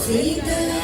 Sita